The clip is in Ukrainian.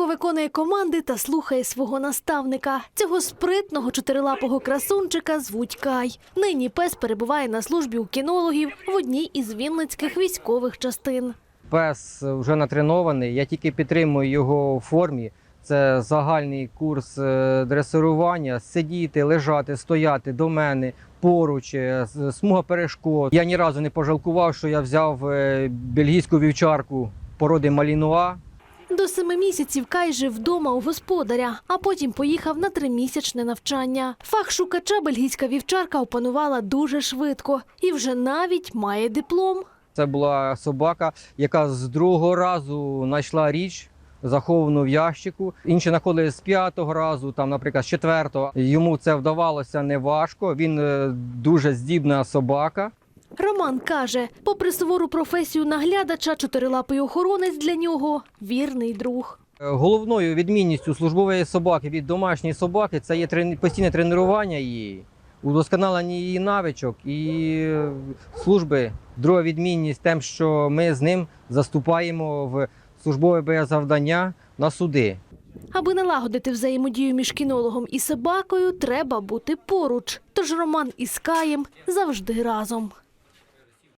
Швидко виконує команди та слухає свого наставника. Цього спритного чотирилапого красунчика звуть Кай. Нині пес перебуває на службі у кінологів в одній із вінницьких військових частин. Пес вже натренований, я тільки підтримую його у формі. Це загальний курс е, дресирування, сидіти, лежати, стояти до мене поруч, е, смуга перешкод. Я ні разу не пожалкував, що я взяв е, бельгійську вівчарку породи Малінуа. Семи місяців Кай жив вдома у господаря, а потім поїхав на тримісячне навчання. Фах шукача бельгійська вівчарка опанувала дуже швидко і вже навіть має диплом. Це була собака, яка з другого разу знайшла річ. Заховану в ящику. Інші знаходили з п'ятого разу, там, наприклад, з четвертого. Йому це вдавалося неважко. Він е, дуже здібна собака. Роман каже, попри сувору професію наглядача, чотирилапий охоронець для нього вірний друг. Е, Головною відмінністю службової собаки від домашньої собаки це є постійне тренування її, удосконалення її навичок і служби. Друга відмінність тим, що ми з ним заступаємо в службове боєзавдання на суди. Аби налагодити взаємодію між кінологом і собакою, треба бути поруч. Тож Роман із Каєм завжди разом.